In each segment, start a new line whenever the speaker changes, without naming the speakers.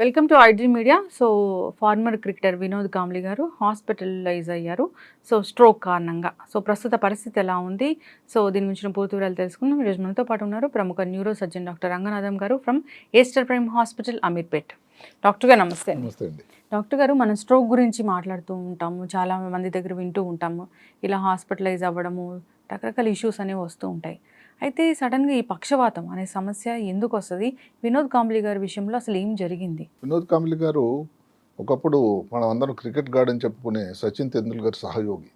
welcome to iDream media. So former cricketer Vinod Kambli garu hospitalise అయ్యారు. So stroke కారణంగా. So ప్రస్తుత పరిస్థితి ఎలా ఉంది? సో దీని గురించి పూర్తి వివరాలు తెలుసుకుందాం. ఈరోజు మనతో పాటు ఉన్నారు ప్రముఖ neuro surgeon doctor Ranganatham garu from Aster Prime hospital Ameerpet. Doctor garu నమస్తే
నమస్తే అండి.
డాక్టర్ గారు మనం స్ట్రోక్ గురించి మాట్లాడుతూ ఉంటాము. చాలా మంది దగ్గర వింటూ ఉంటాము. ఇలా హాస్పిటలైజ్ అవ్వడము రకరకాల ఇష్యూస్ అనేవి వస్తూ ఉంటాయి. అయితే సడన్గా ఈ పక్షవాతం అనే సమస్య ఎందుకు వస్తుంది వినోద్ కాంబ్లీ గారి విషయంలో అసలు ఏం జరిగింది?
వినోద్ కాంబ్లీ గారు ఒకప్పుడు మనం అందరం క్రికెట్ గార్డ్ అని చెప్పుకునే సచిన్ తెందుల్కర్ సహయోగి.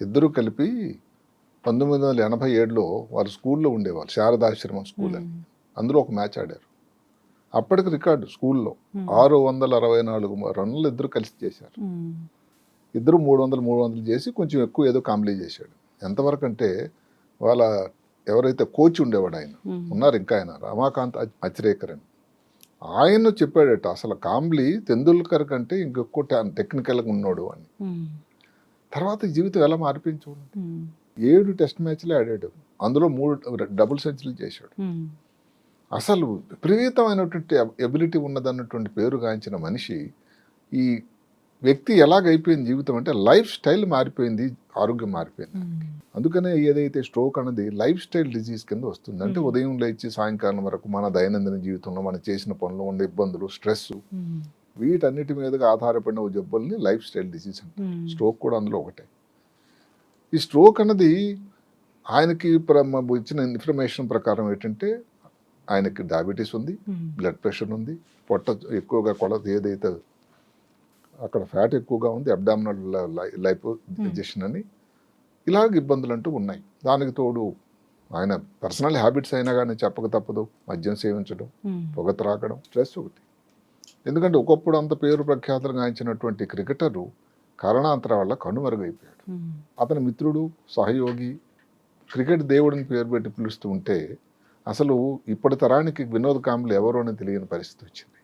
ఇద్దరూ కలిపి పంతొమ్మిది వందల ఎనభై ఏడులో వారు స్కూల్లో ఉండేవాళ్ళు శారదాశ్రమం స్కూల్ అని. అందులో ఒక మ్యాచ్ ఆడారు. అప్పటికి రికార్డు స్కూల్లో. ఆరు వందల అరవై నాలుగు రన్నులు ఇద్దరు కలిసి చేశారు. ఇద్దరు మూడు వందలు మూడు వందలు చేసి కొంచెం ఎక్కువ ఏదో కాంబ్లీ చేశాడు. ఎంతవరకు అంటే వాళ్ళ ఎవరైతే కోచ్ ఉండేవాడు ఆయన. ఉన్నారు ఇంకా ఆయన రమాకాంత్ అచ్రేకర్ అని ఆయన చెప్పాడట అసలు కాంబ్లీ తెందుల్కర్ కంటే ఇంకెక్కువ టా- టెక్నికల్గా ఉన్నాడు అని. తర్వాత జీవితం ఎలా మారిపోయింది చూడండి. ఏడు టెస్ట్ మ్యాచ్లే ఆడాడు అందులో మూడు డబుల్ సెంచరీలు చేశాడు. అసలు విపరీతమైనటువంటి ఎబిలిటీ ఉన్నదన్నటువంటి పేరు గాంచిన మనిషి ఈ వ్యక్తి ఎలాగైపోయింది జీవితం అంటే లైఫ్ స్టైల్ మారిపోయింది ఆరోగ్యం మారిపోయింది. అందుకనే ఏదైతే స్ట్రోక్ అన్నది లైఫ్ స్టైల్ డిజీజ్ కింద వస్తుంది అంటే. ఉదయం లేచి సాయంకాలం వరకు మన దైనందిన జీవితంలో మనం చేసిన పనులు ఉండే ఇబ్బందులు స్ట్రెస్. వీటన్నిటి మీదుగా ఆధారపడిన జబ్బుల్ని లైఫ్ స్టైల్ డిసీజ్ అంటారు. స్ట్రోక్ కూడా అందులో ఒకటే ఈ స్ట్రోక్ అన్నది ఆయనకి ఇచ్చిన ఇన్ఫర్మేషన్ ప్రకారం ఏంటంటే ఆయనకి డయాబెటీస్ ఉంది. బ్లడ్ ప్రెషర్ ఉంది పొట్ట ఎక్కువగా కొలత ఏదైతే అక్కడ ఫ్యాట్ ఎక్కువగా ఉంది అబ్డామినల్ లైపో డైజెషన్ అని. ఇలాగ ఇబ్బందులు అంటూ ఉన్నాయి. దానికి తోడు ఆయన పర్సనల్ హ్యాబిట్స్ అయినా కానీ చెప్పక తప్పదు. మద్యం సేవించడం. పొగ త్రాగడం స్ట్రెస్ ఒకటి. ఎందుకంటే ఒకప్పుడు అంత పేరు ప్రఖ్యాతులు గాంచినటువంటి క్రికెటరు కారణాంతర వల్ల కనుమరుగైపోయాడు. అతని మిత్రుడు సహయోగి క్రికెట్ దేవుడిని పేరు పెట్టి పిలుస్తూ ఉంటే అసలు ఇప్పటి తరానికి వినోద్ కాంబ్లే ఎవరు అని తెలియని పరిస్థితి వచ్చింది.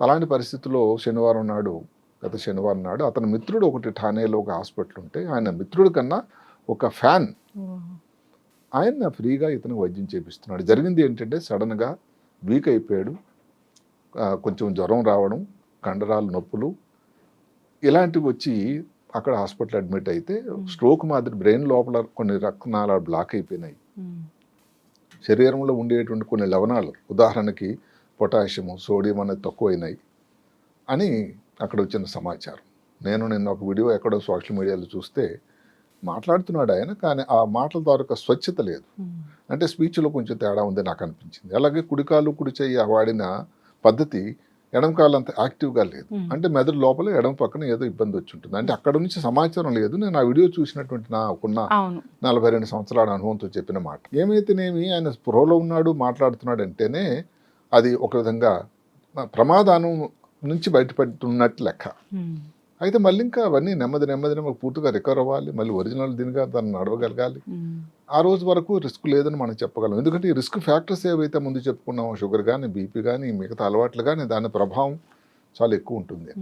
అలాంటి పరిస్థితిలో శనివారం నాడు గత శనివారం నాడు అతని మిత్రుడు ఒకటి ఠానేలో ఒక హాస్పిటల్ ఉంటే ఆయన మిత్రుడి కన్నా ఒక ఫ్యాన్. ఆయన ఫ్రీగా ఇతను వైద్యం చేపిస్తున్నాడు. జరిగింది ఏంటంటే సడన్గా వీక్ అయిపోయాడు. కొంచెం జ్వరం రావడం కండరాలు నొప్పులు ఇలాంటివి వచ్చి అక్కడ హాస్పిటల్ అడ్మిట్ అయితే స్ట్రోక్ మాదిరి బ్రెయిన్ లోపల కొన్ని రక్తనాళాలు బ్లాక్ అయిపోయినాయి. శరీరంలో ఉండేటువంటి కొన్ని లవణాలు ఉదాహరణకి పొటాషియము సోడియం అనేది తక్కువైనాయి అని అక్కడ వచ్చిన సమాచారం. నేను నిన్న ఒక వీడియో ఎక్కడో సోషల్ మీడియాలో చూస్తే మాట్లాడుతున్నాడు ఆయన కానీ ఆ మాటల ద్వారా స్వచ్ఛత లేదు. అంటే స్పీచ్లో కొంచెం తేడా ఉంది నాకు అనిపించింది. అలాగే కుడికాలు కుడి చెయ్యి వాడిన పద్ధతి ఎడమ కాలు అంత యాక్టివ్గా లేదు. అంటే మెదడు లోపల ఎడమ పక్కన ఏదో ఇబ్బంది వచ్చి ఉంటుంది అంటే అక్కడ నుంచి సమాచారం లేదు. నేను ఆ వీడియో చూసినటువంటి నాకున్న నలభై రెండు సంవత్సరాల అనుభవంతో చెప్పిన మాట. ఏమైతేనేమి ఆయన స్పృహలో ఉన్నాడు మాట్లాడుతున్నాడు అంటేనే అది ఒక విధంగా ప్రమాదానం నుంచి బయటపడుతున్నట్టు లెక్క. అయితే మళ్ళీ ఇంకా అవన్నీ నెమ్మది నెమ్మది నెమ్మది పూర్తిగా రికవర్ అవ్వాలి మళ్ళీ ఒరిజినల్ దీనిగా దాన్ని నడవగలగాలి. ఆ రోజు వరకు రిస్క్ లేదని మనం చెప్పగలం ఎందుకంటే ఈ రిస్క్ ఫ్యాక్టర్స్ ఏవైతే ముందు చెప్పుకున్నామో షుగర్ కానీ బీపీ కానీ మిగతా అలవాట్లు కానీ దాని ప్రభావం చాలా ఎక్కువ ఉంటుంది.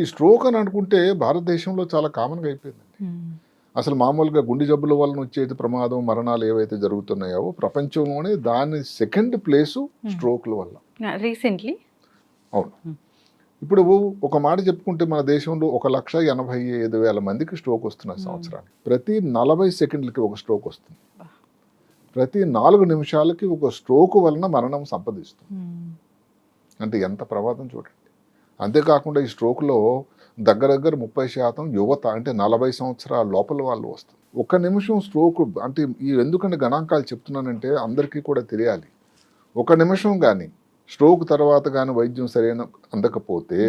ఈ స్ట్రోక్ అని అనుకుంటే భారతదేశంలో చాలా కామన్గా అయిపోయిందండి. అసలు మామూలుగా గుండె జబ్బుల వలన వచ్చేది ప్రమాదం మరణాలు ఏవైతే జరుగుతున్నాయో ప్రపంచంలోనే దాని సెకండ్ ప్లేసు స్ట్రోక్ల వల్ల.
రీసెంట్లీ?
అవును.
Hmm.
ఇప్పుడు ఒక మాట చెప్పుకుంటే మన దేశంలో ఒక లక్ష ఎనభై ఐదు వేల మందికి స్ట్రోక్ వస్తున్నాయి సంవత్సరానికి. ప్రతి నలభై సెకండ్లకి ఒక స్ట్రోక్ వస్తుంది. ప్రతి నాలుగు నిమిషాలకి ఒక స్ట్రోక్ వలన మరణం సంపాదిస్తుంది. అంటే ఎంత ప్రమాదం చూడండి. అంతేకాకుండా ఈ స్ట్రోక్లో దగ్గర దగ్గర ముప్పై శాతం యువత అంటే నలభై సంవత్సరాల లోపల వాళ్ళు వస్తారు ఒక్క నిమిషం స్ట్రోక్ అంటే ఈ ఎందుకంటే గణాంకాలు చెప్తున్నానంటే అందరికీ కూడా తెలియాలి. ఒక నిమిషం కానీ స్ట్రోక్ తర్వాత కానీ వైద్యం సరైన అందకపోతే.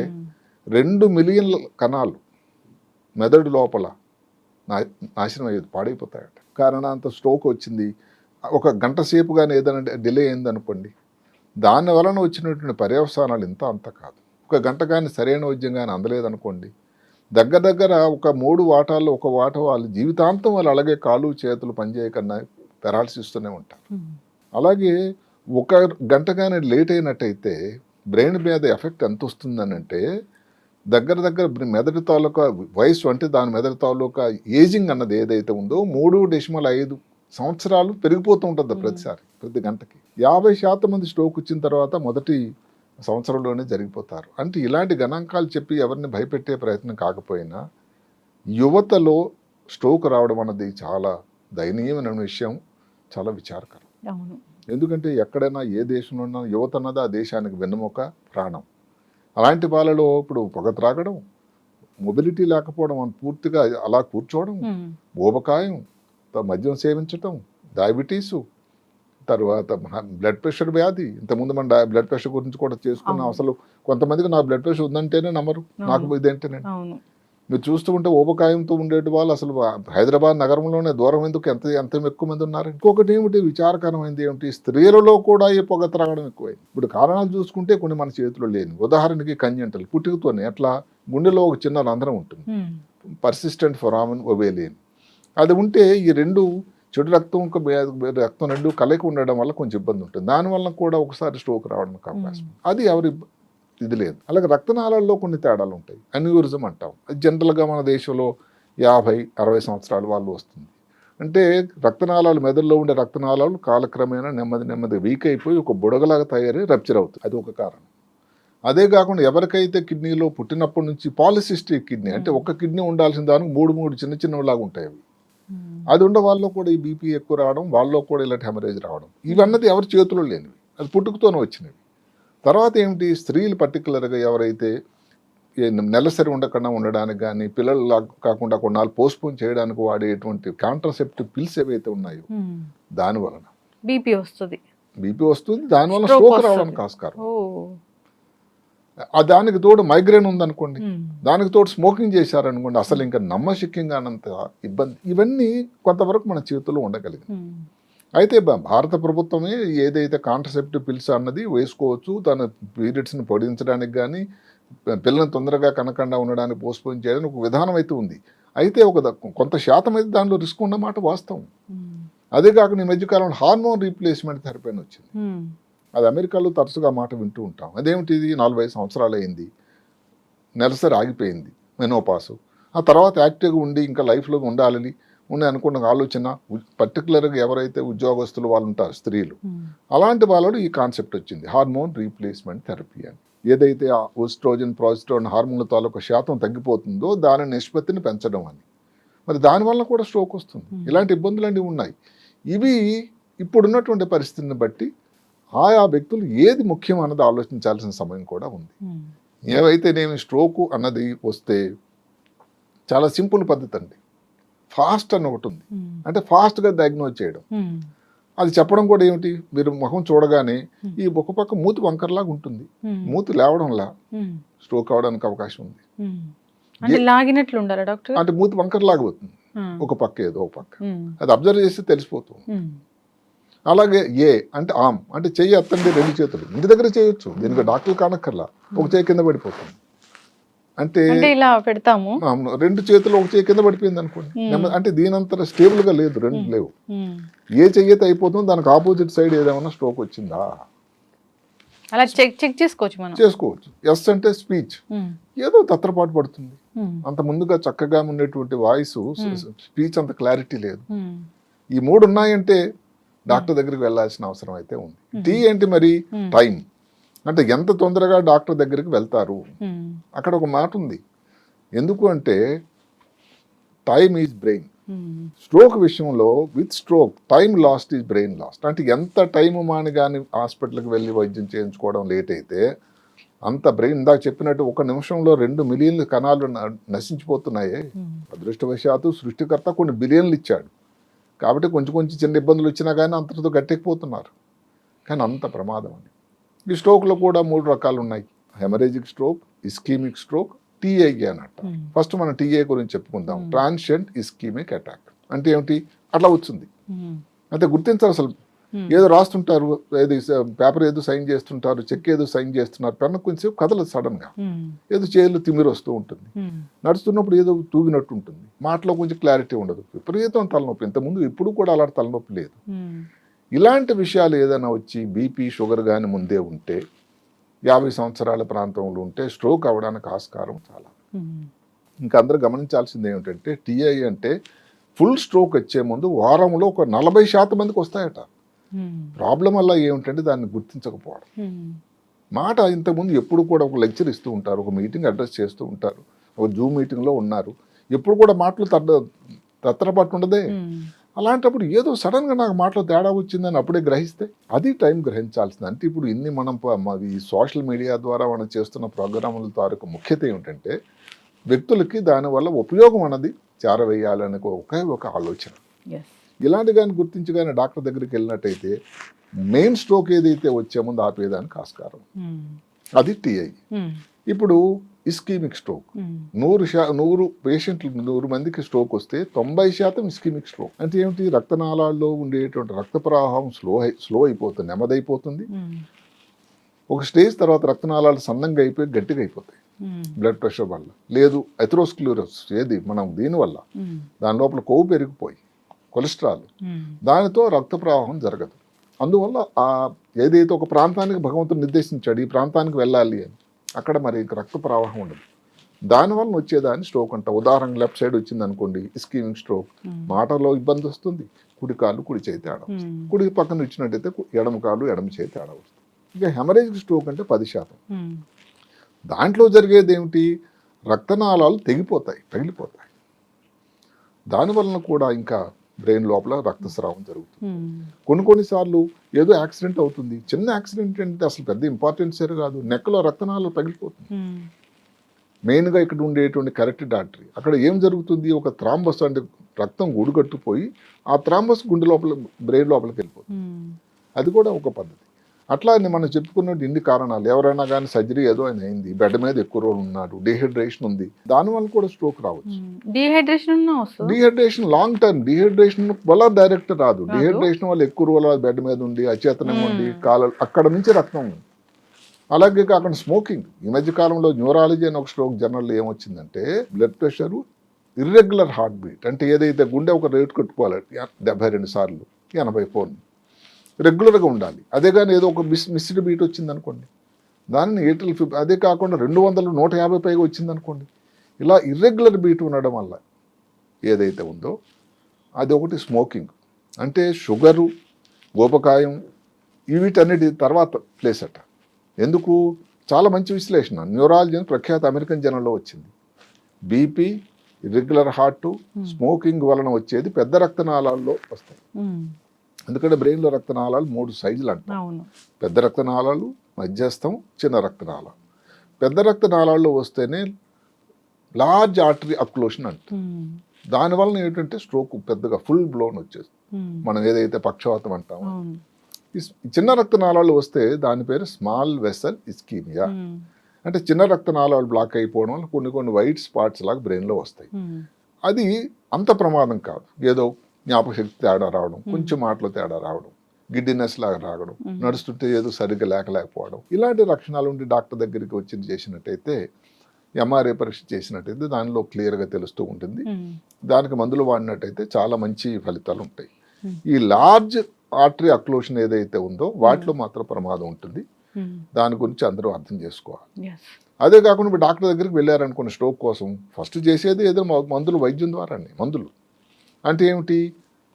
రెండు మిలియన్ల కణాలు మెదడు లోపల నాశనం అయ్యేది పాడైపోతాయట. కారణాంత స్ట్రోక్ వచ్చింది. ఒక గంట సేపు కానీ ఏదైనా డిలే అయింది అనుకోండి దాని వలన వచ్చినటువంటి పర్యవసానాలు ఇంత అంత కాదు. ఒక గంట కానీ సరైన వైద్యం కానీ అందలేదనుకోండి. దగ్గర దగ్గర ఒక మూడు వాటాల్లో ఒక వాట వాళ్ళు జీవితాంతం వాళ్ళు అలాగే కాలు చేతులు పనిచేయకన్నా పెరాలసిస్తూనే ఉంటారు. అలాగే ఒక గంట కానీ లేట్ అయినట్టయితే బ్రెయిన్ మీద ఎఫెక్ట్ ఎంత వస్తుందని అంటే దగ్గర దగ్గర మెదడు తాలూకా వయసు అంటే దాని మెదడు తాలూకా ఏజింగ్ అన్నది ఏదైతే ఉందో మూడు డెసిమల్ ఐదు సంవత్సరాలు పెరిగిపోతూ ఉంటుంది ప్రతిసారి ప్రతి గంటకి. యాభై శాతం మంది స్ట్రోక్ వచ్చిన తర్వాత మొదటి సంవత్సరంలోనే జరిగిపోతారు. అంటే ఇలాంటి గణాంకాలు చెప్పి ఎవరిని భయపెట్టే ప్రయత్నం కాకపోయినా యువతలో స్ట్రోక్ రావడం అన్నది చాలా దయనీయమైన విషయం చాలా విచారకరం. ఎందుకంటే ఎక్కడైనా ఏ దేశంలో ఉన్నా యువత అన్నది ఆ దేశానికి వెన్నెముక ప్రాణం. అలాంటి వాళ్ళలో ఇప్పుడు పొగ త్రాగడం మొబిలిటీ లేకపోవడం అని పూర్తిగా అలా కూర్చోవడం త- మద్యం సేవించటం డయాబెటీసు తర్వాత బ్లడ్ ప్రెషర్ వ్యాధి. ఇంతకుముందు మన బ్లడ్ ప్రెషర్ గురించి కూడా చేసుకున్నాం. అసలు కొంతమందికి నా బ్లడ్ ప్రెషర్ ఉందంటేనే నమ్మరు. నాకు. ఇదేంటేనండి. మీరు చూస్తూ ఉంటే ఊబకాయంతో ఉండేటి వాళ్ళు అసలు హైదరాబాద్ నగరంలోనే దూరం ఎందుకు ఎంత ఎంత ఎక్కువ మంది ఉన్నారు? ఇంకొకటి ఏమిటి విచారకరమైనది ఏమిటి? స్త్రీలలో కూడా ఈ పొగ త్రాగడం ఎక్కువైంది. ఇప్పుడు కారణాలు చూసుకుంటే కొన్ని మన చేతిలో లేని. ఉదాహరణకి కన్యంటలు. పుట్టుకతోనే అట్లా గుండెలో ఒక చిన్న రంధ్రం ఉంటుంది. పర్సిస్టెంట్ ఫొరామిన్ ఒవేలియన్ అది ఉంటే ఈ రెండు చెడు రక్తం రక్తం రెండు కలయిక ఉండడం వల్ల కొంచెం ఇబ్బంది ఉంటుంది. దానివల్ల కూడా ఒకసారి స్ట్రోక్ రావడానికి అవకాశం. అది ఎవరి ఇది లేదు. అలాగే రక్తనాళాల్లో కొన్ని తేడాలు ఉంటాయి. అన్యూరిజం అంటాం. అది జనరల్గా మన దేశంలో యాభై అరవై సంవత్సరాల వాళ్ళు వస్తుంది. అంటే రక్తనాళాలు మెదడులో ఉండే రక్తనాళాలు కాలక్రమేణా నెమ్మది నెమ్మది వీక్ అయిపోయి ఒక బుడగలాగా తయారై రప్చర్ అవుతుంది అది ఒక కారణం. అదే కాకుండా ఎవరికైతే కిడ్నీలో పుట్టినప్పటి నుంచి పాలిసిస్టిక్ కిడ్నీ అంటే ఒక కిడ్నీ ఉండాల్సిన దానికి మూడు మూడు చిన్న చిన్నలాగా ఉంటాయి అవి. అది ఉండే వాళ్ళలో కూడా ఈ బీపీ ఎక్కువ రావడం వాళ్ళలో కూడా ఇలాంటి హెమరేజ్ రావడం. ఇవన్నది ఎవరి చేతిలో లేనివి. అది పుట్టుకతోనే వచ్చినవి. తర్వాత ఏమిటి? స్త్రీలు పర్టికులర్గా ఎవరైతే నెలసరి ఉండకుండా ఉండడానికి కానీ పిల్లలు కాకుండా కొన్నాళ్ళు పోస్ట్పోన్ చేయడానికి వాడేటువంటి కాంట్రసెప్టివ్ పిల్స్ ఏవైతే ఉన్నాయో
ఉమ్.
దాని వలన.
బీపీ వస్తుంది.
బీపీ వస్తుంది దానివల్ల స్ట్రోక్. రావడానికి ఆస్కారం దానికి తోడు మైగ్రేన్ ఉందనుకోండి. దానికి తోడు స్మోకింగ్ చేశారనుకోండి అసలు ఇంకా నమ్మశక్యంగానంత ఇబ్బంది ఇవన్నీ కొంతవరకు మన చేతుల్లో ఉండగలిగింది. అయితే భారత ప్రభుత్వమే ఏదైతే కాంట్రసెప్టివ్ పిల్స్ అన్నది వేసుకోవచ్చు తన పీరియడ్స్ని పొడిగించడానికి కానీ పిల్లల్ని తొందరగా కనకుండా ఉండడానికి పోస్ట్పోన్ చేయడానికి ఒక విధానం అయితే ఉంది అయితే ఒక కొంత శాతం అయితే దానిలో రిస్క్ ఉన్నమాట వాస్తవం. అదే కాకుండా ఈ మధ్యకాలంలో హార్మోన్ రీప్లేస్మెంట్ థెరపీ అని వచ్చింది. అది అమెరికాలో తరచుగా మాట వింటూ ఉంటాం. అదేమిటిది నలభై సంవత్సరాలు అయింది నెలసరి ఆగిపోయింది మెనోపాసు. ఆ తర్వాత యాక్టివ్గా ఉండి ఇంకా లైఫ్లో ఉండాలని ఉండి అనుకున్న ఆలోచన పర్టికులర్గా ఎవరైతే ఉద్యోగస్తులు వాళ్ళు ఉంటారు స్త్రీలు. అలాంటి వాళ్ళు ఈ కాన్సెప్ట్ వచ్చింది. హార్మోన్ రీప్లేస్మెంట్ థెరపీ అని. ఏదైతే ఆ ఓస్ట్రోజన్ ప్రాజిస్ట్రోన్ హార్మోన్ల తాలూకు శాతం తగ్గిపోతుందో దాని నిష్పత్తిని పెంచడం అని. మరి దానివల్ల కూడా స్ట్రోక్ వస్తుంది. ఇలాంటి ఇబ్బందులన్నీ ఉన్నాయి. ఇవి ఇప్పుడున్నటువంటి పరిస్థితిని బట్టి ఆయా వ్యక్తులు ఏది ముఖ్యం అన్నది ఆలోచించాల్సిన సమయం కూడా ఉంది
ఉమ్.
ఏవైతేనేమి స్ట్రోకు అన్నది వస్తే చాలా సింపుల్ పద్ధతి అండి ఫాస్ట్ అని ఒకటి ఉంది. అంటే ఫాస్ట్గా డయాగ్నోజ్ చేయడం. అది చెప్పడం కూడా ఏమిటి మీరు ముఖం చూడగానే. ఈ ఒక పక్క మూతి వంకరలాగా ఉంటుంది. మూతి లేవడంలా. స్ట్రోక్ అవడానికి అవకాశం ఉంది.
అంటే
మూతి వంకరలాగా పోతుంది. ఒక పక్క ఏదో ఒక పక్క. అది అబ్జర్వ్ చేస్తే తెలిసిపోతుంది. అలాగే ఏ అంటే ఆమ్ అంటే చెయ్యి ఎత్తండి రెండు చేతులు. ఇంటి దగ్గర చేయొచ్చు. దీనికి డాక్టర్ కానక్కర్లా. ఒక చేయి కింద పడిపోతుంది. అంటే
ఇలా పెడతాము.
రెండు చేతులు ఒక చేయి కింద పడిపోయింది అనుకోండి. అంటే దీనంతర స్టేబుల్గా లేదు రెండు. లేవు. ఏ చెయ్యత అయిపోతుందో దానికి ఆపోజిట్ సైడ్ ఏదైనా స్ట్రోక్ వచ్చిందా?
అలా చెక్ చెక్ చేసుకోవచ్చు మనం.
చేసుకోవచ్చు. ఎస్ అంటే స్పీచ్. ఏదో తత్రపాటు పడుతుంది. అంత ముందుగా చక్కగా ఉండేటువంటి వాయిస్. స్పీచ్ అంత క్లారిటీ లేదు. ఈ మూడు ఉన్నాయంటే డాక్టర్ దగ్గరికి వెళ్ళాల్సిన అవసరం అయితే ఉంది. టీ ఏంటి మరి. టైం అంటే ఎంత తొందరగా డాక్టర్ దగ్గరికి వెళ్తారు. అక్కడ ఒక మాట ఉంది ఎందుకు అంటే టైమ్ ఈజ్ బ్రెయిన్. స్ట్రోక్ విషయంలో with stroke time lost is brain lost అంటే ఎంత టైం మాని కానీ హాస్పిటల్కి వెళ్ళి వైద్యం చేయించుకోవడం లేట్ అయితే అంత బ్రెయిన్ ఇందాక చెప్పినట్టు ఒక నిమిషంలో రెండు మిలియన్ల కణాలు నశించిపోతున్నాయి. అదృష్టవశాత్తు సృష్టికర్త కొన్ని బిలియన్లు ఇచ్చాడు కాబట్టి కొంచెం కొంచెం చిన్న ఇబ్బందులు వచ్చినా కానీ అంతటితో గట్టెక్కిపోతున్నారు కానీ అంత ప్రమాదం అని ఈ స్ట్రోక్లో కూడా మూడు రకాలు ఉన్నాయి haemorrhagic stroke ischaemic stroke TI అన్నట్టు
ఉమ్.
ఫస్ట్ మనం టీఏ గురించి చెప్పుకుందాం. ట్రాన్షియంట్ ఇస్కీమిక్ అటాక్ అంటే ఏమిటి అట్లా వచ్చింది. అయితే గుర్తించాలి అసలు. ఏదో రాస్తుంటారు ఏది పేపర్ ఏదో సైన్ చేస్తుంటారు చెక్ ఏదో సైన్ చేస్తున్నారు పెన్ను కొంచెం కదలదు సడన్గా
ఉమ్.
ఏదో చేతులు తిమ్మిరి వస్తూ ఉంటుంది
ఉమ్.
నడుస్తున్నప్పుడు ఏదో తూగినట్టు ఉంటుంది మాటలో కొంచెం క్లారిటీ ఉండదు విపరీతం తలనొప్పి ఇంతకుముందు ఇప్పుడు కూడా అలాంటి తలనొప్పి లేదు. ఇలాంటి విషయాలు ఏదైనా వచ్చి బీపీ షుగర్ కానీ ముందే ఉంటే యాభై సంవత్సరాల ప్రాంతంలో ఉంటే స్ట్రోక్ అవ్వడానికి ఆస్కారం చాలా. ఇంకా అందరూ గమనించాల్సింది ఏమిటంటే టీఐ అంటే ఫుల్ స్ట్రోక్ వచ్చే ముందు వారంలో ఒక నలభై శాతం మందికి వస్తాయట. ప్రాబ్లం వల్ల ఏమిటంటే దాన్ని గుర్తించకపోవడం.
ఉమ్.
మాట ఇంతకుముందు ఎప్పుడు కూడా ఒక లెక్చర్ ఇస్తూ ఉంటారు ఒక మీటింగ్ అడ్రస్ చేస్తూ ఉంటారు ఒక జూమ్ మీటింగ్లో ఉన్నారు. ఎప్పుడు కూడా మాటలు తడ్డ తత్తరపాటు ఉండదే.
ఉమ్.
అలాంటప్పుడు ఏదో సడన్గా నాకు మాటలో తేడా వచ్చిందని అప్పుడే గ్రహిస్తే అది టైం గ్రహించాల్సింది. అంటే ఇప్పుడు ఇన్ని మనం ఈ సోషల్ మీడియా ద్వారా మనం చేస్తున్న ప్రోగ్రాముల తాలూకు ముఖ్యత ఏమిటంటే వ్యక్తులకి దానివల్ల ఉపయోగం అన్నది చేరవేయాలనే ఒకే ఒక ఆలోచన. ఇలాంటి కానీ గుర్తించి కానీ డాక్టర్ దగ్గరికి వెళ్ళినట్టయితే మెయిన్ స్ట్రోక్ ఏదైతే వచ్చే ముందు ఆపేదానికి ఆస్కారం
ఉమ్.
అది టీఐ
ఉమ్.
ఇప్పుడు ఇస్కీమిక్ స్ట్రోక్
ఉమ్.
నూరు శా నూరు పేషెంట్లు నూరు మందికి స్ట్రోక్ వస్తే తొంభై శాతం ఇస్కిమిక్ స్ట్రోక్ అంటే ఏమిటి రక్తనాళాల్లో ఉండేటువంటి రక్త ప్రవాహం స్లో స్లో అయిపోతుంది నెమ్మదైపోతుంది. ఒక స్టేజ్ తర్వాత రక్తనాళాలు సన్నంగా అయిపోయి గట్టిగా అయిపోతాయి. బ్లడ్ ప్రెషర్ వల్ల లేదు ఎథ్రోస్క్లూరస్ ఏది మనం దీనివల్ల. దాని లోపల కొవ్వు పెరిగిపోయి కొలెస్ట్రాల్. దానితో రక్త ప్రవాహం జరగదు అందువల్ల ఆ ఏదైతే ఒక ప్రాంతానికి భగవంతుడు నిర్దేశించాడు ఈ ప్రాంతానికి వెళ్ళాలి అని అక్కడ మరి రక్త ప్రవాహం ఉండదు దానివల్ల వచ్చేదాన్ని స్ట్రోక్ అంట ఉదాహరణ లెఫ్ట్ సైడ్ వచ్చింది అనుకోండి ఇస్కీమింగ్ స్ట్రోక్. మాటలో ఇబ్బంది వస్తుంది కుడి కాలు కుడి వస్తుంది.
ఉమ్.
కుడి పక్కన ఇచ్చినట్టయితే కు- ఎడమ కాలు ఎడమ తేడా వస్తుంది ఇక హెమరేజ్ స్ట్రోక్ అంటే పది శాతం. దాంట్లో జరిగేది ఏమిటి రక్తనాళాలు తెగిపోతాయి పగిలిపోతాయి దానివలన కూడా ఇంకా బ్రెయిన్ లోపల రక్తస్రావం జరుగుతుంది. కొన్ని కొన్నిసార్లు ఏదో యాక్సిడెంట్ అవుతుంది. చిన్న యాక్సిడెంట్ అంటే అసలు పెద్ద ఇంపార్టెన్స్ కాదు. నెక్కలో రక్తనాళాలు పగిలిపోతుంది. మెయిన్గా ఇక్కడ ఉండేటువంటి కరెక్ట్ ఆర్టరీ అక్కడ ఏం జరుగుతుంది? ఒక థ్రాంబస్ అంటే రక్తం గుడిగట్టుపోయి ఆ థ్రాంబస్ గుండె లోపల బ్రెయిన్ లోపలికి వెళ్ళిపోతుంది. అది కూడా ఒక పద్ధతి. అట్లా అని మనం చెప్పుకున్నట్టు ఇన్ని కారణాలు. ఎవరైనా కానీ సర్జరీ ఏదో ఆయన అయింది. బెడ్ మీద ఎక్కువ రోజులు ఉన్నాడు. డిహైడ్రేషన్ ఉంది. దానివల్ల కూడా స్ట్రోక్ రావచ్చు.
Dehydration
dehydration long term. Dehydration వల్ల డైరెక్ట్ రాదు. డిహైడ్రేషన్ వల్ల ఎక్కువ రోజులు బెడ్ మీద ఉండి అచేతనం ఉండి. కాల అక్కడ నుంచి రక్తం ఉంది. అలాగే కాకుండా స్మోకింగ్. ఈ మధ్య కాలంలో న్యూరాలజీ అని ఒక స్ట్రోక్ జర్నల్ ఏమొచ్చిందంటే blood pressure irregular heart beat. అంటే ఏదైతే గుండె ఒక రేటు కట్టుకోవాలి డెబ్బై రెండు సార్లు ఎనభై ఫోర్ రెగ్యులర్గా ఉండాలి. అదే కానీ ఏదో ఒక మిస్ మిస్డ్ బీట్ వచ్చింది అనుకోండి దానిని ఎయిర్టెల్ ఫిఫ్ అదే కాకుండా రెండు వందలు నూట యాభై పైగా వచ్చింది అనుకోండి ఇలా ఇర్రెగ్యులర్ బీట్ ఉండడం వల్ల ఏదైతే ఉందో అది ఒకటి స్మోకింగ్ అంటే షుగరు గోపకాయం వీటన్నిటి తర్వాత ప్లేస్ అట. ఎందుకు? చాలా మంచి విశ్లేషణ. న్యూరాలజీ ప్రఖ్యాత అమెరికన్ జనంలో వచ్చింది. బీపీ ఇర్రెగ్యులర్ హార్ట్ స్మోకింగ్ వలన వచ్చేది పెద్ద రక్తనాళాల్లో వస్తాయి.
ఉమ్.
ఎందుకంటే బ్రెయిన్లో రక్తనాళాలు మూడు సైజులు అంటాం. పెద్ద రక్తనాళాలు మధ్యస్థం చిన్న రక్తనాళాలు పెద్ద రక్తనాళాల్లో వస్తేనే లార్జ్ ఆర్టరీ అక్లోషన్ అంట.
ఉమ్.
దానివల్ల ఏంటంటే స్ట్రోక్ పెద్దగా ఫుల్ బ్లోన్ వచ్చేస్తుంది. మనం ఏదైతే పక్షవాతం అంటామో. చిన్న రక్తనాళాలు వస్తే దాని పేరు స్మాల్ వెసల్ ఇస్కీమియా. అంటే చిన్న రక్తనాళాలు బ్లాక్ అయిపోవడం వల్ల కొన్ని కొన్ని వైట్ స్పాట్స్ లాగా బ్రెయిన్లో వస్తాయి. అది అంత ప్రమాదం కాదు. ఏదో జ్ఞాపకశక్తి తేడా రావడం కొంచెం మాటలో తేడా రావడం గిడ్డినెస్ లాగా రావడం. నడుస్తుంటే ఏదో సరిగ్గా లేకలేకపోవడం ఇలాంటి లక్షణాలు ఉండి డాక్టర్ దగ్గరికి వచ్చి చేసినట్టయితే ఎంఆర్ఐ పరీక్ష చేసినట్టయితే దానిలో క్లియర్గా తెలుస్తూ ఉంటుంది. దానికి మందులు వాడినట్టయితే చాలా మంచి ఫలితాలు ఉంటాయి. ఈ లార్జ్ ఆర్టరీ అక్లోషన్ ఏదైతే ఉందో వాటిలో మాత్రం ప్రమాదం ఉంటుంది. దాని గురించి అందరూ అర్థం చేసుకోవాలి. అదే కాకుండా డాక్టర్ దగ్గరికి వెళ్ళారనుకున్న స్ట్రోక్ కోసం ఫస్ట్ చేసేది ఏదో మందులు వైద్యం ద్వారానే మందులు అంటే ఏమిటి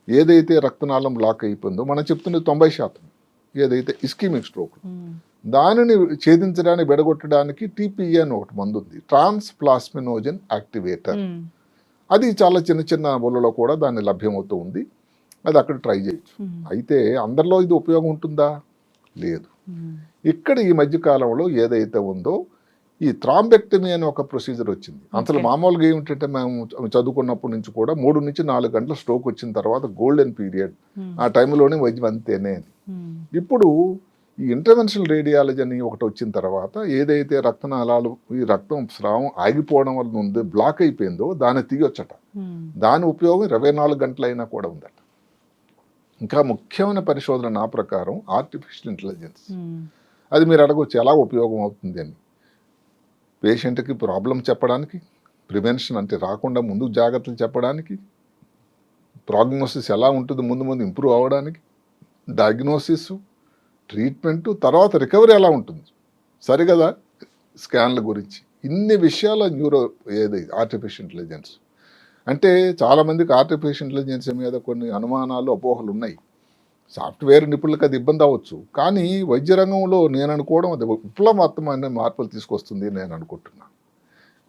ఏదైతే రక్తనాళం బ్లాక్ అయిపోయిందో మనం చెప్తున్నది తొంభై శాతం ఏదైతే ఇస్కీమిక్ స్ట్రోక్. దానిని ఛేదించడానికి బెడగొట్టడానికి టీపీఏ అని ఒకటి మందు ఉంది ట్రాన్స్ ప్లాస్మినోజన్ యాక్టివేటర్. అది చాలా చిన్న చిన్న ఊళ్ళలో కూడా దాన్ని లభ్యమవుతూ ఉంది అది అక్కడ ట్రై చేయొచ్చు. అయితే అందరిలో ఇది ఉపయోగం ఉంటుందా లేదు. ఇక్కడ ఈ మధ్య కాలంలో ఏదైతే ఉందో ఈ థ్రాంబెక్టమీ అనే ఒక ప్రొసీజర్ వచ్చింది అసలు. మామూలుగా ఏమిటంటే మేము చదువుకున్నప్పటి నుంచి కూడా మూడు నుంచి నాలుగు గంటల స్ట్రోక్ వచ్చిన తర్వాత గోల్డెన్ పీరియడ్
ఉమ్.
ఆ టైంలోనే వైద్యం అంతేనే
ఉమ్.
ఇప్పుడు ఈ ఇంటర్వెన్షనల్ రేడియాలజీ అని ఒకటి వచ్చిన తర్వాత ఏదైతే రక్తనాళాలు ఈ రక్తం స్రావం ఆగిపోవడం వల్ల ఉంది బ్లాక్ అయిపోయిందో దాన్ని తీయొచ్చట
ఉమ్.
దాని ఉపయోగం ఇరవై నాలుగు గంటలైనా కూడా ఉందట ఇంకా ముఖ్యమైన పరిశోధన నా ప్రకారం ఆర్టిఫిషియల్ ఇంటెలిజెన్స్. అది మీరు అడగవచ్చు ఎలా ఉపయోగం అవుతుంది అని పేషెంట్కి ప్రాబ్లం చెప్పడానికి ప్రివెన్షన్ అంటే రాకుండా ముందు జాగ్రత్తలు చెప్పడానికి ప్రాగ్నోసిస్ ఎలా ఉంటుంది ముందు ముందు ఇంప్రూవ్ అవ్వడానికి డయాగ్నోసిస్ ట్రీట్మెంట్ తర్వాత రికవరీ ఎలా ఉంటుంది? సరిగదా? స్కాన్ల గురించి. ఇన్ని విషయాల న్యూరో ఏది ఆర్టిఫిషియల్ ఇంటెలిజెన్స్ అంటే చాలామందికి ఆర్టిఫిషియల్ ఇంటెలిజెన్స్ మీద కొన్ని అనుమానాలు అపోహలు ఉన్నాయి. సాఫ్ట్వేర్ నిపుణులకు అది ఇబ్బంది అవ్వచ్చు. కానీ వైద్య రంగంలో నేను అనుకోవడం అది విప్లవాత్మకమైన మార్పులు తీసుకొస్తుంది నేను అనుకుంటున్నాను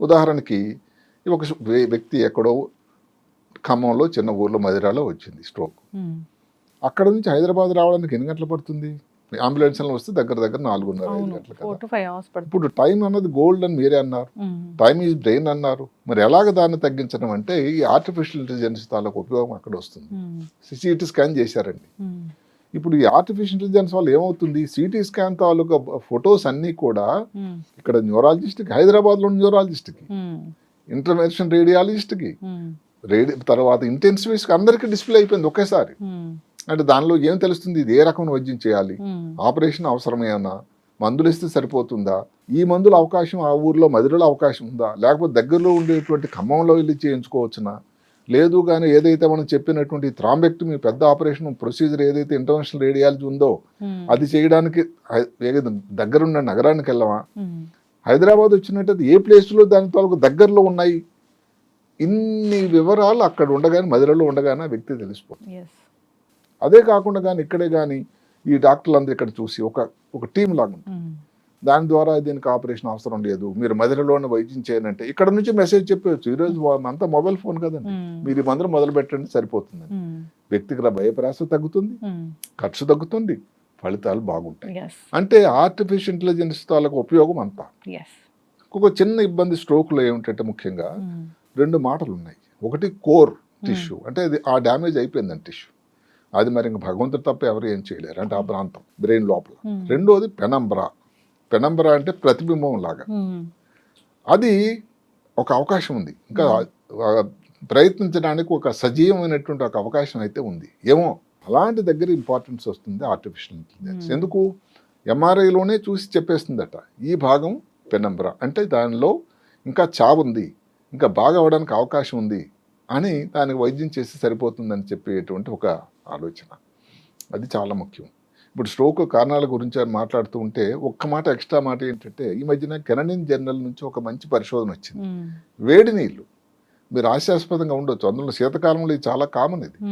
ఉదాహరణకి ఒక వ్య- వ్యక్తి ఎక్కడో ఖమ్మంలో చిన్న ఊర్లో మదిరాలో వచ్చింది స్ట్రోక్. అక్కడ నుంచి హైదరాబాద్ రావడానికి ఎన్ని గంటలు పడుతుంది? అంబులెన్స్లో వస్తే దగ్గర దగ్గర నాలుగున్నర ఐదు గంటలు కదా
టు
ఇప్పుడు టైం అన్నది గోల్డ్ అని మీరే అన్నారు. టైమ్ ఈజ్ బ్రెయిన్ అన్నారు మరి ఎలాగ దాన్ని తగ్గించడం అంటే ఈ ఆర్టిఫిషియల్ ఇంటెలిజెన్స్ తాలూకు ఉపయోగం అక్కడ వస్తుంది
ఉమ్.
సిటీ స్కాన్ చేశారండి. ఇప్పుడు ఈ ఆర్టిఫిషియల్ ఇంటెలిజెన్స్ వల్ల ఏమవుతుంది సిటీ స్కాన్ తాలూకా ఫొటోస్ అన్నీ కూడా. ఇక్కడ న్యూరాలజిస్ట్కి హైదరాబాద్లో న్యూరాలజిస్ట్కి
ఉమ్.
ఇంటర్వెన్షన్ రేడియాలజిస్ట్కి
ఉమ్.
రేడి తర్వాత ఇంటెన్సివిస్ట్కి అందరికీ డిస్ప్లే అయిపోయింది ఒకేసారి. అంటే దానిలో ఏం తెలుస్తుంది? ఇది ఏ రకమైన వైద్యం చేయాలి. ఆపరేషన్ అవసరమేనా? మందులు ఇస్తే సరిపోతుందా? ఈ మందుల అవకాశం ఆ ఊర్లో మధురలో అవకాశం ఉందా? లేకపోతే దగ్గరలో ఉండేటువంటి ఖమ్మంలో వెళ్ళి చేయించుకోవచ్చునా? లేదు కానీ ఏదైతే మనం చెప్పినటువంటి థ్రాంబెక్టమీ పెద్ద ఆపరేషన్ ప్రొసీజర్ ఏదైతే ఇంటర్నేషనల్ రేడియాలజీ ఉందో. అది చేయడానికి దగ్గరున్న నగరానికి వెళ్ళవా. హైదరాబాద్ వచ్చినట్టు ఏ ప్లేస్లో దాని తాలూకు దగ్గరలో ఉన్నాయి? ఇన్ని వివరాలు అక్కడ ఉండగానే మధురలో ఉండగానే ఆ వ్యక్తి తెలిసిపోతుంది. అదే కాకుండా కానీ ఇక్కడే కానీ ఈ డాక్టర్లు అందరూ ఇక్కడ చూసి ఒక ఒక టీం లాగా ఉంటుంది. దాని ద్వారా దీనికి ఆపరేషన్ అవసరం లేదు మీరు మదిరలోనే వైద్యం చేయనంటే ఇక్కడ నుంచి మెసేజ్ చెప్పవచ్చు ఈరోజు అంతా మొబైల్ ఫోన్ కదండి. మీరు ఈ మందులు మొదలు పెట్టండి సరిపోతుంది. వ్యక్తిగత భయప్రాస తగ్గుతుంది. ఖర్చు తగ్గుతుంది ఫలితాలు బాగుంటాయి. అంటే ఆర్టిఫిషియల్ ఇంటెలిజెన్స్ తాలూకు ఉపయోగం అంతా. ఒక చిన్న ఇబ్బంది స్ట్రోక్లో ఏమిటంటే ముఖ్యంగా. రెండు మాటలు ఉన్నాయి ఒకటి కోర్ టిష్యూ అంటే అది ఆ డ్యామేజ్ అయిపోయిందండి టిష్యూ అది మరి ఇంక భగవంతుడు తప్ప ఎవరు ఏం చేయలేరు. అంటే ఆ ప్రాంతం బ్రెయిన్ లోపల. రెండోది పెనంబ్రా. పెనంబ్రా అంటే ప్రతిబింబం లాగా. అది ఒక అవకాశం ఉంది. ఇంకా ప్రయత్నించడానికి ఒక సజీవమైనటువంటి ఒక అవకాశం అయితే ఉంది. ఏమో అలాంటి దగ్గర ఇంపార్టెన్స్ వస్తుంది ఆర్టిఫిషియల్ ఇంటెలిజెన్స్. ఎందుకు? ఎంఆర్ఐలోనే చూసి చెప్పేస్తుందట. ఈ భాగం పెనంబ్రా. అంటే దానిలో ఇంకా చావుంది. ఇంకా బాగా అవడానికి అవకాశం ఉంది. అని దానికి వైద్యం చేసి సరిపోతుందని చెప్పేటువంటి ఒక ఆలోచన. అది చాలా ముఖ్యం. ఇప్పుడు స్ట్రోక్ కారణాల గురించి అని మాట్లాడుతూ ఉంటే ఒక్క మాట ఎక్స్ట్రా మాట ఏంటంటే ఈ మధ్యన కెనడియన్ జర్నల్ నుంచి ఒక మంచి పరిశోధన వచ్చింది. వేడి నీళ్ళు. మీరు ఆశాస్పదంగా ఉండొచ్చు. అందులో శీతకాలంలో ఇది చాలా కామన్ ఇది.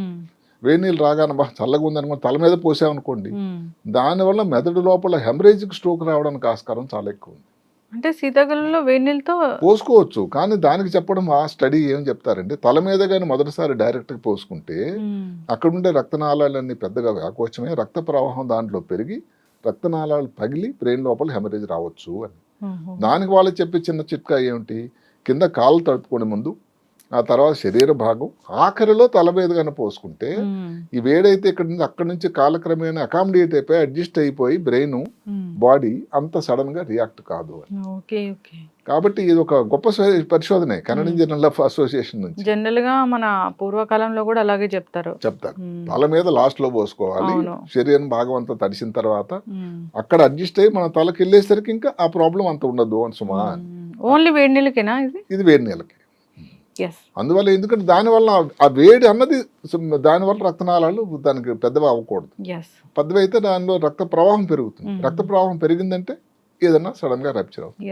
వేడి నీళ్ళు రాగానే బా చల్లగా ఉందనుకోండి తల మీద పోసామనుకోండి. దానివల్ల మెదడు లోపల హెమరేజ్కి స్ట్రోక్ రావడానికి ఆస్కారం చాలా ఎక్కువ ఉంది.
అంటే శీతాకాలంలో వేడి నీళ్ళతో
పోసుకోవచ్చు కానీ దానికి చెప్పడం ఆ స్టడీ ఏం చెప్తారంటే తల మీద కానీ మొదటిసారి డైరెక్ట్గా పోసుకుంటే. అక్కడ ఉండే రక్తనాళాలన్నీ పెద్దగా వ్యాకోచమే రక్త ప్రవాహం దాంట్లో పెరిగి రక్తనాళాలు పగిలి బ్రెయిన్ లోపల హెమరేజ్ రావచ్చు అని. దానికి వాళ్ళు చెప్పే చిన్న చిట్కా ఏమిటి కింద కాళ్ళు తడుపుకునే ముందు ఆ తర్వాత శరీర భాగం ఆఖరిలో తల మీద కనుక పోసుకుంటే. ఈ వేడైతే ఇక్కడ నుంచి అక్కడ నుంచి కాలక్రమేణా అకామిడేట్ అయిపోయి అడ్జస్ట్ అయిపోయి బ్రెయిన్. బాడీ అంత సడన్గా రియాక్ట్ కాదు అని కాబట్టి ఇది ఒక గొప్ప పరిశోధనే కన్నడ జర్నల్ ఆఫ్ అసోసియేషన్ నుంచి
జనరల్గా మన పూర్వకాలంలో కూడా అలాగే చెప్తారు
చెప్తారు. తల మీద లాస్ట్లో పోసుకోవాలి. శరీరం భాగం అంతా తడిసిన తర్వాత. అక్కడ అడ్జస్ట్ అయ్యి మన తలకి వెళ్ళేసరికి ఇంకా ఆ ప్రాబ్లం అంత ఉండదు అని సుమా.
ఓన్లీ వేడి నీళ్ళకేనా ఇది
ఇది వేడి నెలకి
ఎస్
అందువల్ల ఎందుకంటే దానివల్ల ఆ వేడి అన్నది దానివల్ల రక్తనాళాలు దానికి పెద్దవి అవ్వకూడదు పెద్దవి అయితే దానిలో రక్త ప్రవాహం పెరుగుతుంది
మ్మ్.
రక్త ప్రవాహం పెరిగిందంటే ఏదన్నా సడన్గా రప్చర్ అవుతుంది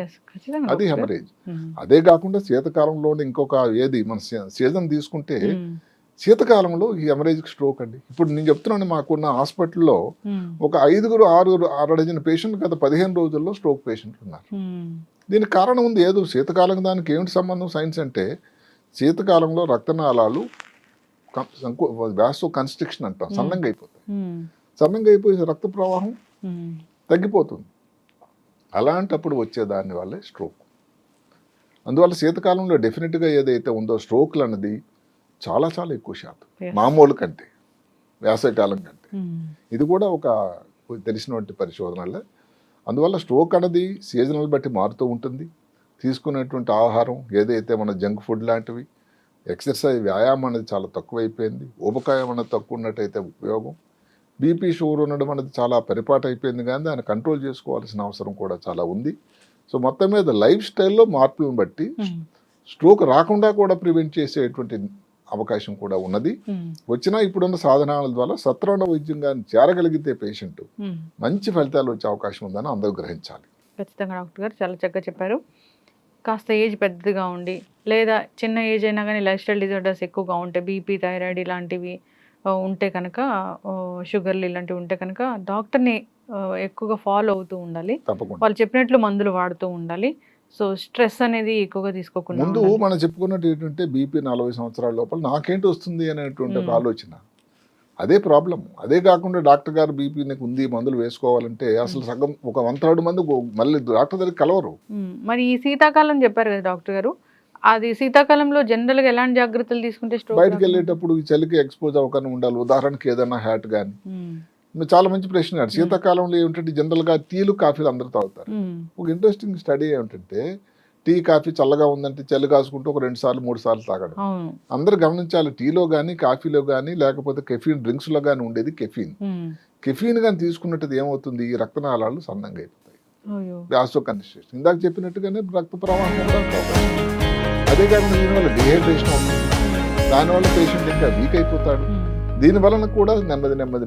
అది. హెమరేజ్
ఉమ్.
అదే కాకుండా శీతకాలంలో ఇంకొక ఏది మన సీజన్ తీసుకుంటే
ఉమ్.
శీతకాలంలో ఈ హెమరేజ్ స్ట్రోక్ అండి ఇప్పుడు నేను చెప్తున్నాను మాకున్న హాస్పిటల్లో. ఒక ఐదుగురు ఆరుగురు ఆరు డజన్ పేషెంట్ గత పదిహేను రోజుల్లో స్ట్రోక్ పేషెంట్లు ఉన్నారు. దీనికి కారణం ఉంది ఏదో శీతకాలం దానికి ఏమిటి సంబంధం సైన్స్ అంటే శీతకాలంలో రక్తనాళాలు వ్యాసో కన్స్ట్రిక్షన్ అంటాం సన్నంగా అయిపోతాయి. సన్నంగా అయిపోయి రక్త ప్రవాహం. తగ్గిపోతుంది అలాంటప్పుడు వచ్చే దాని వల్లే స్ట్రోక్ అందువల్ల శీతకాలంలో డెఫినెట్గా ఏదైతే ఉందో స్ట్రోక్లు అన్నది చాలా చాలా ఎక్కువ శాతం. మామూలు కంటే వేసవికాలం కంటే. ఇది కూడా ఒక తెలిసినటువంటి పరిశోధనలే అందువల్ల స్ట్రోక్ అనేది సీజనల్ బట్టి మారుతూ ఉంటుంది తీసుకునేటువంటి ఆహారం ఏదైతే మన జంక్ ఫుడ్ లాంటివి ఎక్సర్సైజ్ వ్యాయామం అనేది చాలా తక్కువైపోయింది ఊబకాయం అనేది తక్కువ ఉన్నట్టయితే ఉపయోగం బీపీ షుగర్ ఉండడం అనేది చాలా పరిపాటు అయిపోయింది కానీ దాన్ని కంట్రోల్ చేసుకోవాల్సిన అవసరం కూడా చాలా ఉంది సో మొత్తం మీద లైఫ్ స్టైల్లో మార్పులను బట్టి. స్ట్రోక్ రాకుండా కూడా ప్రివెంట్ చేసేటువంటి అవకాశం కూడా ఉన్నది. వచ్చినా ఇప్పుడున్న సాధనాల ద్వారా సత్వర వైద్యం కానీ చేరగలిగితే పేషెంట్. మంచి ఫలితాలు వచ్చే అవకాశం ఉందని అందరూ గ్రహించాలి
ఖచ్చితంగా డాక్టర్ గారు చాలా చక్కగా చెప్పారు కాస్త ఏజ్ పెద్దగా ఉండి లేదా చిన్న ఏజ్ అయినా కానీ లైఫ్ స్టైల్ డిజార్డర్స్ ఎక్కువగా ఉంటే బీపీ థైరాయిడ్ ఇలాంటివి ఉంటే కనుక షుగర్లు ఇలాంటివి ఉంటే కనుక డాక్టర్ని ఎక్కువగా ఫాలో అవుతూ ఉండాలి వాళ్ళు చెప్పినట్లు మందులు వాడుతూ ఉండాలి సో స్ట్రెస్ అనేది ఎక్కువగా తీసుకోకుండా
ముందు. మనం చెప్పుకున్నట్టు ఏంటంటే బీపీ నలభై సంవత్సరాల లోపల నాకేంటి వస్తుంది అనేటువంటి. ఆలోచన అదే ప్రాబ్లం అదే కాకుండా డాక్టర్ గారు బీపీ నీకు ఉంది మందులు వేసుకోవాలంటే అసలు సగం ఒక వన్ థర్డ్ మంది మళ్ళీ డాక్టర్ దగ్గర కలవరు.
మరి ఈ శీతాకాలం చెప్పారు కదా డాక్టర్ గారు. అది శీతాకాలంలో జనరల్గా ఎలాంటి జాగ్రత్తలు తీసుకుంటే
బయటకు వెళ్ళేటప్పుడు ఈ చలికి ఎక్స్పోజ్ అవ్వకుండా ఉండాలి. ఉదాహరణకి ఏదైనా హ్యాట్ కానీ మీరు చాలా మంచి ప్రశ్న. శీతాకాలంలో ఏమిటంటే జనరల్గా టీలు కాఫీలు అందరూ తాగుతారు. ఒక ఇంట్రెస్టింగ్ స్టడీ ఏమిటంటే టీ కాఫీ చల్లగా ఉందంటే చలి కాసుకుంటూ ఒక రెండు సార్లు మూడు సార్లు తాగడం. అందరూ గమనించాలి టీలో కానీ కాఫీలో కానీ లేకపోతే కెఫీన్ డ్రింక్స్లో కానీ ఉండేది కెఫీన్. కెఫీన్ కానీ తీసుకున్నట్టు ఏమవుతుంది? ఈ రక్తనాళాలు సన్నంగా అయిపోతాయి. గ్యాస్ట్రో కన్స్టిట్యూషన్ ఇందాక చెప్పినట్టుగానే రక్త ప్రవాహం. అదే కాకుండా దీనివల్ల డిహైడ్రేషన్ అవుతుంది. దానివల్ల పేషెంట్ ఇంకా వీక్ అయిపోతాడు.
మ్మ్.
దీని వలన కూడా నెమ్మది నెమ్మది నెమ్మది